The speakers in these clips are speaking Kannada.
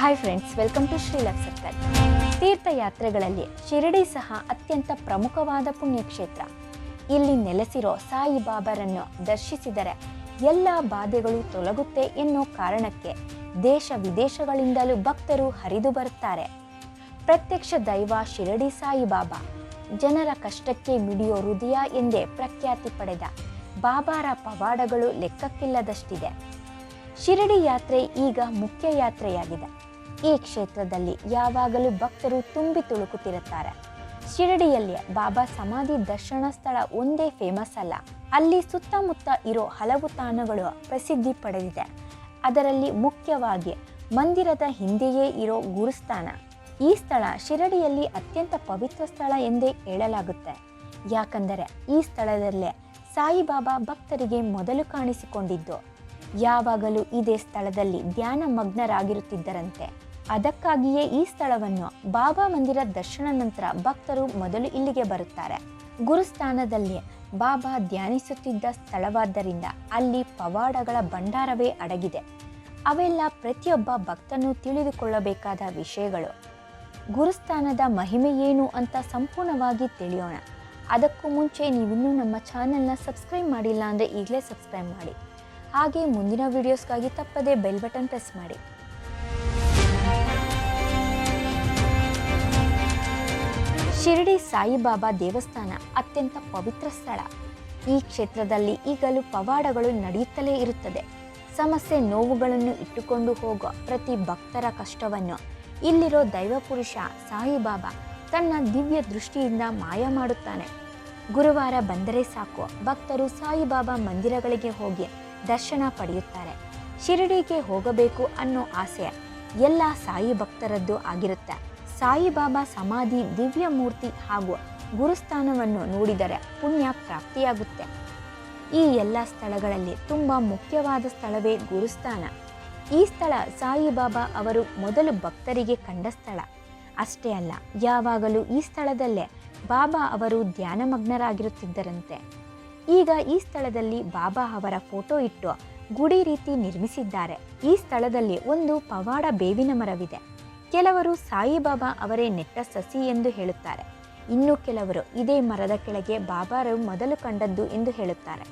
Hi friends welcome to Shrilak circle ತೀರ್ಥಯಾತ್ರೆಗಳಲ್ಲಿ Shirdi ಸಹ ಅತ್ಯಂತ ಪ್ರಮುಖವಾದ ಪುಣ್ಯಕ್ಷೇತ್ರ. ಇಲ್ಲಿ ನೆಲೆಸಿರೋ ಸಾಯಿಬಾಬರನ್ನು ದರ್ಶಿಸಿದರೆ ಎಲ್ಲ ಬಾಧೆಗಳು ತೊಲಗುತ್ತೆ ಎನ್ನೋ ಕಾರಣಕ್ಕೆ ದೇಶ ವಿದೇಶಗಳಿಂದಲೂ ಭಕ್ತರು ಹರಿದು ಬರುತ್ತಾರೆ. ಪ್ರತ್ಯಕ್ಷ ದೈವ ಶಿರಡಿ ಸಾಯಿಬಾಬಾ ಜನರ ಕಷ್ಟಕ್ಕೆ ಮಿಡಿಯೋ ಹೃದಯ ಎಂದೇ ಪ್ರಖ್ಯಾತಿ ಪಡೆದ ಬಾಬಾರ ಪವಾಡಗಳು ಲೆಕ್ಕಕ್ಕಿಲ್ಲದಷ್ಟಿದೆ. ಶಿರಡಿ ಯಾತ್ರೆ ಈಗ ಮುಖ್ಯ ಯಾತ್ರೆಯಾಗಿದೆ. ಈ ಕ್ಷೇತ್ರದಲ್ಲಿ ಯಾವಾಗಲೂ ಭಕ್ತರು ತುಂಬಿ ತುಳುಕುತ್ತಿರುತ್ತಾರೆ. ಶಿರಡಿಯಲ್ಲಿ ಬಾಬಾ ಸಮಾಧಿ ದರ್ಶನ ಸ್ಥಳ ಒಂದೇ ಫೇಮಸ್ ಅಲ್ಲ. ಅಲ್ಲಿ ಸುತ್ತಮುತ್ತ ಇರೋ ಹಲವು ತಾಣಗಳು ಪ್ರಸಿದ್ಧಿ ಪಡೆದಿದೆ. ಅದರಲ್ಲಿ ಮುಖ್ಯವಾಗಿ ಮಂದಿರದ ಹಿಂದೆಯೇ ಇರೋ ಗುರುಸ್ಥಾನ. ಈ ಸ್ಥಳ ಶಿರಡಿಯಲ್ಲಿ ಅತ್ಯಂತ ಪವಿತ್ರ ಸ್ಥಳ ಎಂದೇ ಹೇಳಲಾಗುತ್ತೆ. ಯಾಕಂದರೆ ಈ ಸ್ಥಳದಲ್ಲೇ ಸಾಯಿಬಾಬಾ ಭಕ್ತರಿಗೆ ಮೊದಲು ಕಾಣಿಸಿಕೊಂಡಿದ್ದು. ಯಾವಾಗಲೂ ಇದೇ ಸ್ಥಳದಲ್ಲಿ ಧ್ಯಾನ ಮಗ್ನರಾಗಿರುತ್ತಿದ್ದರಂತೆ. ಅದಕ್ಕಾಗಿಯೇ ಈ ಸ್ಥಳವನ್ನು ಬಾಬಾ ಮಂದಿರ ದರ್ಶನ ನಂತರ ಭಕ್ತರು ಮೊದಲು ಇಲ್ಲಿಗೆ ಬರುತ್ತಾರೆ. ಗುರುಸ್ಥಾನದಲ್ಲಿ ಬಾಬಾ ಧ್ಯಾನಿಸುತ್ತಿದ್ದ ಸ್ಥಳವಾದ್ದರಿಂದ ಅಲ್ಲಿ ಪವಾಡಗಳ ಭಂಡಾರವೇ ಅಡಗಿದೆ. ಅವೆಲ್ಲ ಪ್ರತಿಯೊಬ್ಬ ಭಕ್ತನು ತಿಳಿದುಕೊಳ್ಳಬೇಕಾದ ವಿಷಯಗಳು. ಗುರುಸ್ಥಾನದ ಮಹಿಮೆ ಏನು ಅಂತ ಸಂಪೂರ್ಣವಾಗಿ ತಿಳಿಯೋಣ. ಅದಕ್ಕೂ ಮುಂಚೆ ನೀವಿನ್ನೂ ನಮ್ಮ ಚಾನೆಲ್ನ ಸಬ್ಸ್ಕ್ರೈಬ್ ಮಾಡಿಲ್ಲ ಅಂದರೆ ಈಗಲೇ ಸಬ್ಸ್ಕ್ರೈಬ್ ಮಾಡಿ. ಹಾಗೆ ಮುಂದಿನ ವಿಡಿಯೋಸ್ಗಾಗಿ ತಪ್ಪದೇ ಬೆಲ್ ಬಟನ್ ಪ್ರೆಸ್ ಮಾಡಿ. ಶಿರಡಿ ಸಾಯಿಬಾಬಾ ದೇವಸ್ಥಾನ ಅತ್ಯಂತ ಪವಿತ್ರ ಸ್ಥಳ. ಈ ಕ್ಷೇತ್ರದಲ್ಲಿ ಈಗಲೂ ಪವಾಡಗಳು ನಡೆಯುತ್ತಲೇ ಇರುತ್ತದೆ. ಸಮಸ್ಯೆ ನೋವುಗಳನ್ನು ಇಟ್ಟುಕೊಂಡು ಹೋಗೋ ಪ್ರತಿ ಭಕ್ತರ ಕಷ್ಟವನ್ನು ಇಲ್ಲಿರೋ ದೈವಪುರುಷ ಸಾಯಿಬಾಬಾ ತನ್ನ ದಿವ್ಯ ದೃಷ್ಟಿಯಿಂದ ಮಾಯ ಮಾಡುತ್ತಾನೆ. ಗುರುವಾರ ಬಂದರೆ ಸಾಕು, ಭಕ್ತರು ಸಾಯಿಬಾಬಾ ಮಂದಿರಗಳಿಗೆ ಹೋಗಿ ದರ್ಶನ ಪಡೆಯುತ್ತಾರೆ. ಶಿರಡಿಗೆ ಹೋಗಬೇಕು ಅನ್ನೋ ಆಸೆ ಎಲ್ಲ ಸಾಯಿ ಭಕ್ತರದ್ದು ಆಗಿರುತ್ತೆ. ಸಾಯಿಬಾಬಾ ಸಮಾಧಿ ದಿವ್ಯ ಮೂರ್ತಿ ಹಾಗೂ ಗುರುಸ್ಥಾನವನ್ನು ನೋಡಿದರೆ ಪುಣ್ಯ ಪ್ರಾಪ್ತಿಯಾಗುತ್ತೆ. ಈ ಎಲ್ಲ ಸ್ಥಳಗಳಲ್ಲಿ ತುಂಬ ಮುಖ್ಯವಾದ ಸ್ಥಳವೇ ಗುರುಸ್ಥಾನ. ಈ ಸ್ಥಳ ಸಾಯಿಬಾಬಾ ಅವರು ಮೊದಲು ಭಕ್ತರಿಗೆ ಕಂಡ ಸ್ಥಳ. ಅಷ್ಟೇ ಅಲ್ಲ, ಯಾವಾಗಲೂ ಈ ಸ್ಥಳದಲ್ಲೇ ಬಾಬಾ ಅವರು ಧ್ಯಾನಮಗ್ನರಾಗಿರುತ್ತಿದ್ದರಂತೆ. ಈಗ ಈ ಸ್ಥಳದಲ್ಲಿ ಬಾಬಾ ಅವರ ಫೋಟೋ ಇಟ್ಟು ಗುಡಿ ರೀತಿ ನಿರ್ಮಿಸಿದ್ದಾರೆ. ಈ ಸ್ಥಳದಲ್ಲಿ ಒಂದು ಪವಾಡ ಬೇವಿನ ಮರವಿದೆ. ಕೆಲವರು ಸಾಯಿಬಾಬಾ ಅವರೇ ನೆಟ್ಟ ಸಸಿ ಎಂದು ಹೇಳುತ್ತಾರೆ. ಇನ್ನು ಕೆಲವರು ಇದೇ ಮರದ ಕೆಳಗೆ ಬಾಬಾರು ಮೊದಲು ಕಂಡದ್ದು ಎಂದು ಹೇಳುತ್ತಾರೆ.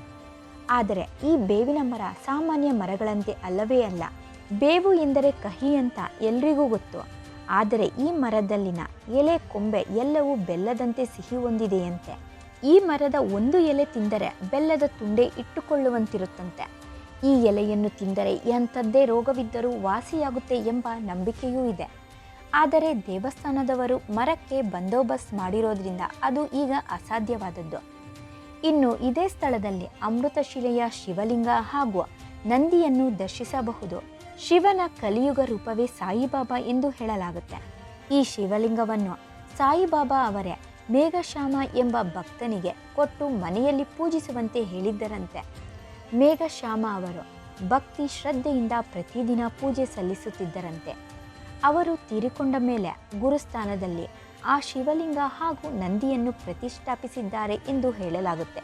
ಆದರೆ ಈ ಬೇವಿನ ಮರ ಸಾಮಾನ್ಯ ಮರಗಳಂತೆ ಅಲ್ಲವೇ ಅಲ್ಲ. ಬೇವು ಎಂದರೆ ಕಹಿ ಅಂತ ಎಲ್ರಿಗೂ ಗೊತ್ತು. ಆದರೆ ಈ ಮರದಲ್ಲಿನ ಎಲೆ, ಕೊಂಬೆ ಎಲ್ಲವೂ ಬೆಲ್ಲದಂತೆ ಸಿಹಿ ಹೊಂದಿದೆಯಂತೆ. ಈ ಮರದ ಒಂದು ಎಲೆ ತಿಂದರೆ ಬೆಲ್ಲದ ತುಂಡೆ ಇಟ್ಟುಕೊಳ್ಳುವಂತಿರುತ್ತಂತೆ. ಈ ಎಲೆಯನ್ನು ತಿಂದರೆ ಎಂಥದ್ದೇ ರೋಗವಿದ್ದರೂ ವಾಸಿಯಾಗುತ್ತೆ ಎಂಬ ನಂಬಿಕೆಯೂ ಇದೆ. ಆದರೆ ದೇವಸ್ಥಾನದವರು ಮರಕ್ಕೆ ಬಂದೋಬಸ್ತ್ ಮಾಡಿರೋದ್ರಿಂದ ಅದು ಈಗ ಅಸಾಧ್ಯವಾದದ್ದು. ಇನ್ನು ಇದೇ ಸ್ಥಳದಲ್ಲಿ ಅಮೃತಶಿಲೆಯ ಶಿವಲಿಂಗ ಹಾಗೂ ನಂದಿಯನ್ನು ದರ್ಶಿಸಬಹುದು. ಶಿವನ ಕಲಿಯುಗ ರೂಪವೇ ಸಾಯಿಬಾಬಾ ಎಂದು ಹೇಳಲಾಗುತ್ತೆ. ಈ ಶಿವಲಿಂಗವನ್ನು ಸಾಯಿಬಾಬಾ ಅವರೇ ಮೇಘಶ್ಯಾಮ ಎಂಬ ಭಕ್ತನಿಗೆ ಕೊಟ್ಟು ಮನೆಯಲ್ಲಿ ಪೂಜಿಸುವಂತೆ ಹೇಳಿದ್ದರಂತೆ. ಮೇಘಶ್ಯಾಮ ಅವರು ಭಕ್ತಿ ಶ್ರದ್ಧೆಯಿಂದ ಪ್ರತಿದಿನ ಪೂಜೆ ಸಲ್ಲಿಸುತ್ತಿದ್ದರಂತೆ. ಅವರು ತೀರಿಕೊಂಡ ಮೇಲೆ ಗುರುಸ್ಥಾನದಲ್ಲಿ ಆ ಶಿವಲಿಂಗ ಹಾಗೂ ನಂದಿಯನ್ನು ಪ್ರತಿಷ್ಠಾಪಿಸಿದ್ದಾರೆ ಎಂದು ಹೇಳಲಾಗುತ್ತೆ.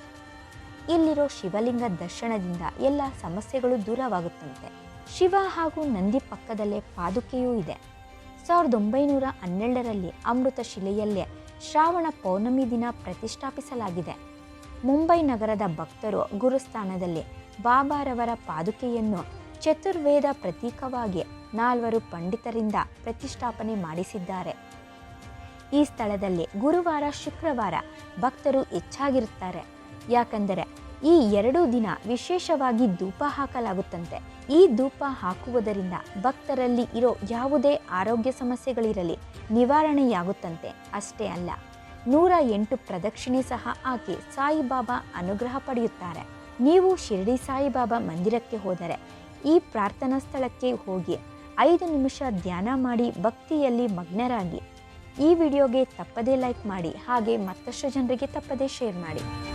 ಇಲ್ಲಿರೋ ಶಿವಲಿಂಗ ದರ್ಶನದಿಂದ ಎಲ್ಲ ಸಮಸ್ಯೆಗಳು ದೂರವಾಗುತ್ತಂತೆ. ಶಿವ ಹಾಗೂ ನಂದಿ ಪಕ್ಕದಲ್ಲೇ ಪಾದುಕೆಯೂ ಇದೆ. ಸಾವಿರದ ಒಂಬೈನೂರ ಹನ್ನೆರಡರಲ್ಲಿ ಅಮೃತ ಶಿಲೆಯಲ್ಲೇ ಶ್ರಾವಣ ಪೌರ್ಣಮಿ ದಿನ ಪ್ರತಿಷ್ಠಾಪಿಸಲಾಗಿದೆ. ಮುಂಬೈ ನಗರದ ಭಕ್ತರು ಗುರುಸ್ಥಾನದಲ್ಲಿ ಬಾಬಾರವರ ಪಾದುಕೆಯನ್ನು ಚತುರ್ವೇದ ಪ್ರತೀಕವಾಗಿ ನಾಲ್ವರು ಪಂಡಿತರಿಂದ ಪ್ರತಿಷ್ಠಾಪನೆ ಮಾಡಿಸಿದ್ದಾರೆ. ಈ ಸ್ಥಳದಲ್ಲಿ ಗುರುವಾರ, ಶುಕ್ರವಾರ ಭಕ್ತರು ಹೆಚ್ಚಾಗಿರುತ್ತಾರೆ. ಯಾಕಂದರೆ ಈ ಎರಡು ದಿನ ವಿಶೇಷವಾಗಿ ಧೂಪ ಹಾಕಲಾಗುತ್ತಂತೆ. ಈ ಧೂಪ ಹಾಕುವುದರಿಂದ ಭಕ್ತರಲ್ಲಿ ಇರೋ ಯಾವುದೇ ಆರೋಗ್ಯ ಸಮಸ್ಯೆಗಳಿರಲಿ ನಿವಾರಣೆಯಾಗುತ್ತಂತೆ. ಅಷ್ಟೇ ಅಲ್ಲ, ನೂರ ಎಂಟು ಪ್ರದಕ್ಷಿಣೆ ಸಹ ಹಾಕಿ ಸಾಯಿಬಾಬಾ ಅನುಗ್ರಹ ಪಡೆಯುತ್ತಾರೆ. ನೀವು ಶಿರಡಿ ಸಾಯಿಬಾಬಾ ಮಂದಿರಕ್ಕೆ ಹೋದರೆ ಈ ಪ್ರಾರ್ಥನಾ ಸ್ಥಳಕ್ಕೆ ಹೋಗಿ ಐದು ನಿಮಿಷ ಧ್ಯಾನ ಮಾಡಿ ಭಕ್ತಿಯಲ್ಲಿ ಮಗ್ನರಾಗಿ. ಈ ವಿಡಿಯೋಗೆ ತಪ್ಪದೇ ಲೈಕ್ ಮಾಡಿ, ಹಾಗೆ ಮತ್ತಷ್ಟು ಜನರಿಗೆ ತಪ್ಪದೇ ಶೇರ್ ಮಾಡಿ.